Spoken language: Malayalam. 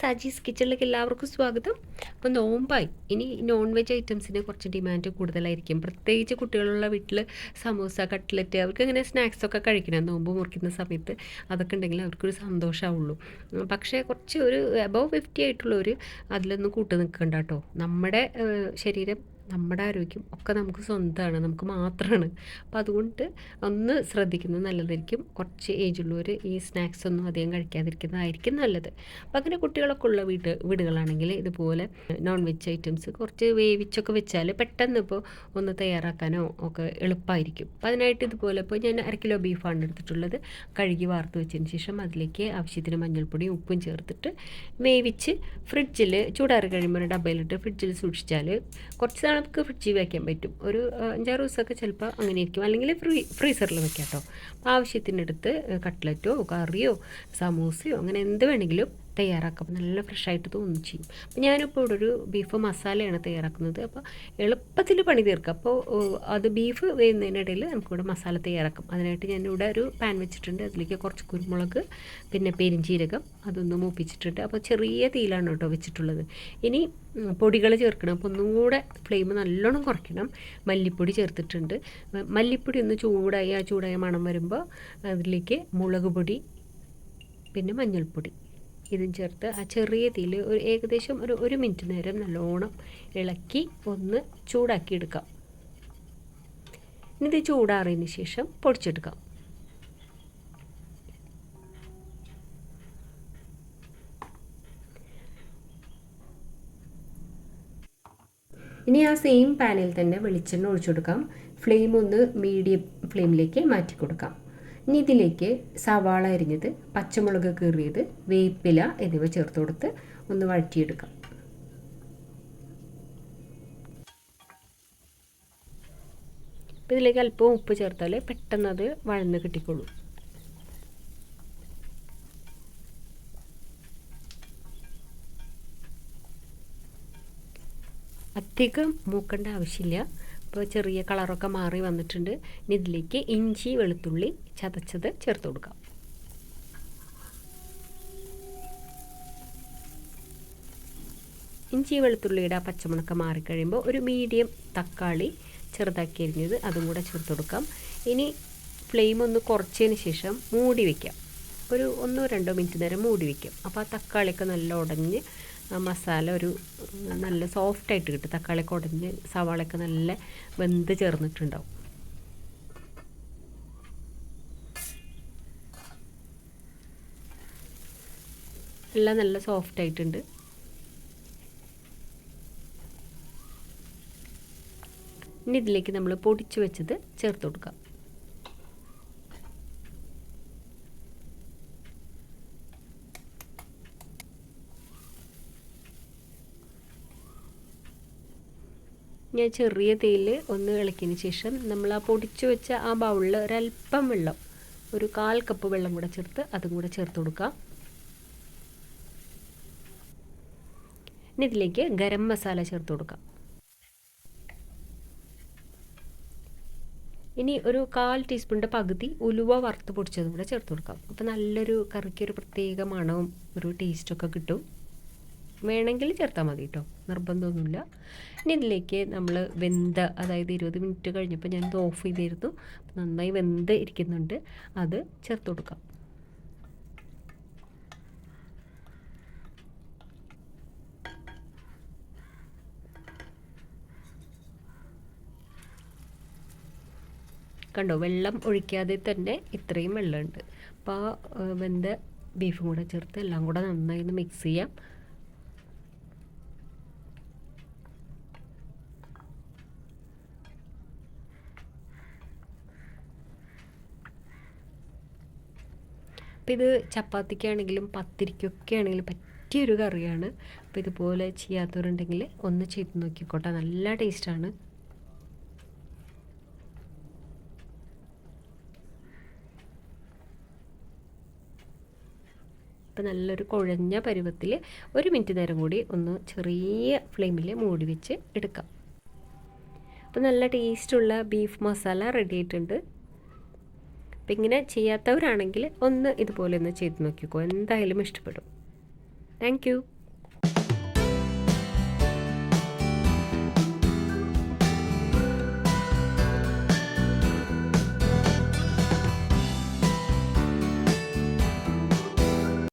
സാജീസ് കിച്ചണിലേക്ക് എല്ലാവർക്കും സ്വാഗതം. അപ്പോൾ നോമ്പായി. ഇനി നോൺ വെജ് ഐറ്റംസിന് കുറച്ച് ഡിമാൻഡ് കൂടുതലായിരിക്കും. പ്രത്യേകിച്ച് കുട്ടികളുള്ള വീട്ടിൽ സമൂസ കട്ട്ലറ്റ് അവർക്ക് ഇങ്ങനെ സ്നാക്സൊക്കെ കഴിക്കണം. നോമ്പ് മുറിക്കുന്ന സമയത്ത് അതൊക്കെ ഉണ്ടെങ്കിൽ അവർക്കൊരു സന്തോഷമാവുള്ളൂ പക്ഷേ കുറച്ച് ഒരു അബവ് ഫിഫ്റ്റി ആയിട്ടുള്ളവർ അതിലൊന്നും കൂട്ടു നിൽക്കണ്ട കേട്ടോ നമ്മുടെ ശരീരം നമ്മുടെ ആരോഗ്യം ഒക്കെ നമുക്ക് സ്വന്തമാണ് നമുക്ക് മാത്രമാണ് അപ്പം അതുകൊണ്ട് ഒന്ന് ശ്രദ്ധിക്കുന്നത് നല്ലതായിരിക്കും. കുറച്ച് ഏജുള്ളവർ ഈ സ്നാക്സ് ഒന്നും അധികം കഴിക്കാതിരിക്കുന്നതായിരിക്കും നല്ലത്. അപ്പം അങ്ങനെ കുട്ടികളൊക്കെ ഉള്ള വീട് വീടുകളാണെങ്കിൽ ഇതുപോലെ നോൺ വെജ് ഐറ്റംസ് കുറച്ച് വേവിച്ചൊക്കെ വെച്ചാൽ പെട്ടെന്ന് ഇപ്പോൾ ഒന്ന് തയ്യാറാക്കാനോ ഒക്കെ എളുപ്പമായിരിക്കും അപ്പം അതിനായിട്ട് ഇതുപോലെ ഇപ്പോൾ ഞാൻ അര കിലോ ബീഫാണ് എടുത്തിട്ടുള്ളത്. കഴുകി വാർത്ത് വെച്ചതിന് ശേഷം അതിലേക്ക് ആവശ്യത്തിന് മഞ്ഞൾപ്പൊടിയും ഉപ്പും ചേർത്തിട്ട് വേവിച്ച് ഫ്രിഡ്ജിൽ ചൂടാറി കഴിയുമ്പോൾ ഡബയിലിട്ട് ഫ്രിഡ്ജിൽ സൂക്ഷിച്ചാൽ കുറച്ച് നാൾ നമുക്ക് ഫ്രിഡ്ജിൽ വയ്ക്കാൻ പറ്റും. ഒരു അഞ്ചാറ് ദിവസമൊക്കെ ചിലപ്പോൾ അങ്ങനെ ഇരിക്കും അല്ലെങ്കിൽ ഫ്രീ ഫ്രീസറിൽ വെക്കാം കേട്ടോ. ആവശ്യത്തിനടുത്ത് കട്ട്ലറ്റോ കറിയോ സമൂസയോ അങ്ങനെ എന്ത് വേണമെങ്കിലും തയ്യാറാക്കാം. നല്ല ഫ്രഷായിട്ട് തോന്നും ചെയ്യും. അപ്പോൾ ഞാനിപ്പോൾ ഇവിടെ ഒരു ബീഫ് മസാലയാണ് തയ്യാറാക്കുന്നത്. അപ്പോൾ എളുപ്പത്തിൽ പണി തീർക്കാം. അപ്പോൾ അത് ബീഫ് വേവുന്നതിനിടയിൽ നമുക്കിവിടെ മസാല തയ്യാറാക്കാം. അതിനായിട്ട് ഞാനിവിടെ ഒരു പാൻ വെച്ചിട്ടുണ്ട്. അതിലേക്ക് കുറച്ച് കുരുമുളക് പിന്നെ പെരിഞ്ചീരകം അതൊന്ന് മൂപ്പിച്ചിട്ടുണ്ട്. അപ്പോൾ ചെറിയ തീയിലാണ് കേട്ടോ വെച്ചിട്ടുള്ളത്. ഇനി പൊടികൾ ചേർക്കണം. അപ്പോൾ ഒന്നും കൂടെ ഫ്ലെയിം നല്ലോണം കുറയ്ക്കണം. മല്ലിപ്പൊടി ചേർത്തിട്ടുണ്ട്. മല്ലിപ്പൊടി ഒന്ന് ചൂടായി ആ ചൂടായ മണം വരുമ്പോൾ അതിലേക്ക് മുളക് പൊടി പിന്നെ മഞ്ഞൾപ്പൊടി. ഇതും ചേർത്ത് ആ ചെറിയ തീയിൽ ഒരു ഏകദേശം ഒരു ഒരു മിനിറ്റ് നേരം നല്ലോണം ഇളക്കി ഒന്ന് ചൂടാക്കി എടുക്കാം. ഇത് ചൂടാറിയതിന് ശേഷം പൊടിച്ചെടുക്കാം. ഇനി ആ സെയിം പാനിൽ തന്നെ വെളിച്ചെണ്ണ ഒഴിച്ചു കൊടുക്കാം. ഫ്ലെയിം ഒന്ന് മീഡിയം ഫ്ലെയിമിലേക്ക് മാറ്റി കൊടുക്കാം ഇനി ഇതിലേക്ക് സവാള അരിഞ്ഞത് പച്ചമുളക് കീറിയത് വേപ്പില എന്നിവ ചേർത്ത് കൊടുത്ത് ഒന്ന് വഴറ്റിയെടുക്കാം. അപ്പോൾ ഇതിലേക്ക് അല്പം ഉപ്പ് ചേർത്താൽ പെട്ടെന്ന് അത് വഴന്ന് കിട്ടിക്കോളൂ. അധികം മൂക്കേണ്ട ആവശ്യമില്ല. ഇപ്പോൾ ചെറിയ കളറൊക്കെ മാറി വന്നിട്ടുണ്ട്. ഇനി ഇതിലേക്ക് ഇഞ്ചി വെളുത്തുള്ളി ചതച്ചത് ചേർത്ത് കൊടുക്കാം. ഇഞ്ചി വെളുത്തുള്ളിയുടെ ആ പച്ചമുളക്ക മാറിക്കഴിയുമ്പോൾ ഒരു മീഡിയം തക്കാളി ചെറുതാക്കി അരിഞ്ഞത് അതും കൂടെ ചേർത്ത് കൊടുക്കാം. ഇനി ഫ്ലെയിം ഒന്ന് കുറച്ചതിന് ശേഷം മൂടി വയ്ക്കാം ഒരു ഒന്നോ രണ്ടോ മിനിറ്റ് നേരം മൂടി വയ്ക്കാം അപ്പോൾ ആ തക്കാളിയൊക്കെ നല്ല ഉടഞ്ഞ് മസാല ഒരു നല്ല സോഫ്റ്റ് ആയിട്ട് കിട്ടും. തക്കാളി കുടഞ്ഞ് സവാളയൊക്കെ നല്ല വെന്ത് ചേർന്നിട്ടുണ്ടാവും. എല്ലാം നല്ല സോഫ്റ്റ് ആയിട്ടുണ്ട്. ഇനി ഇതിലേക്ക് നമ്മൾ പൊടിച്ചു വെച്ചത് ചേർത്ത് കൊടുക്കാം. ഞാൻ ചെറിയ തേയിൽ ഒന്ന് ഇളക്കിയതിന് ശേഷം നമ്മൾ ആ പൊടിച്ചു വെച്ച ആ ബൗളിൽ ഒരല്പം വെള്ളം ഒരു കാൽ കപ്പ് വെള്ളം കൂടെ ചേർത്ത് അതും കൂടെ ചേർത്ത് കൊടുക്കാം ഇനി ഇതിലേക്ക് ഗരം മസാല ചേർത്ത് കൊടുക്കാം ഇനി ഒരു കാൽ ടീസ്പൂണിന്റെ പകുതി ഉലുവ വറുത്ത് പൊടിച്ചതും കൂടെ ചേർത്ത് കൊടുക്കാം. അപ്പോൾ നല്ലൊരു കറിക്ക് ഒരു പ്രത്യേക മണവും ഒരു ടേസ്റ്റൊക്കെ കിട്ടും. വേണമെങ്കിൽ ചേർത്താൽ മതി കേട്ടോ നിർബന്ധമൊന്നുമില്ല. ഇനി ഇതിലേക്ക് നമ്മൾ വെന്ത അതായത് ഇരുപത് മിനിറ്റ് കഴിഞ്ഞപ്പോൾ ഞാനിത് ഓഫ് ചെയ്തിരുന്നു. നന്നായി വെന്ത് ഇരിക്കുന്നുണ്ട്. അത് ചേർത്ത് കൊടുക്കാം. കണ്ടോ വെള്ളം ഒഴിക്കാതെ തന്നെ ഇത്രയും വെള്ളമുണ്ട്. അപ്പോൾ ആ വെന്ത ബീഫും കൂടെ ചേർത്ത് എല്ലാം കൂടെ നന്നായി ഒന്ന് മിക്സ് ചെയ്യാം. അപ്പോൾ ഇത് ചപ്പാത്തിക്കാണെങ്കിലും പത്തിരിക്കൊക്കെ ആണെങ്കിലും പറ്റിയൊരു കറിയാണ്. അപ്പോൾ ഇതുപോലെ ചെയ്യാത്തവരുണ്ടെങ്കിൽ ഒന്ന് ചെയ്ത് നോക്കിക്കോട്ടെ. നല്ല ടേസ്റ്റാണ്. അപ്പോൾ നല്ലൊരു കുഴഞ്ഞ പരുവത്തിൽ ഒരു മിനിറ്റ് നേരം കൂടി ഒന്ന് ചെറിയ ഫ്ലെയിമിൽ മൂടി വെച്ച് എടുക്കാം. അപ്പോൾ നല്ല ടേസ്റ്റുള്ള ബീഫ് മസാല റെഡി ആയിട്ടുണ്ട്. അപ്പം ഇങ്ങനെ ചെയ്യാത്തവരാണെങ്കിൽ ഒന്ന് ഇതുപോലെ ഒന്ന് ചെയ്ത് നോക്കിക്കോ. എന്തായാലും ഇഷ്ടപ്പെടും. താങ്ക്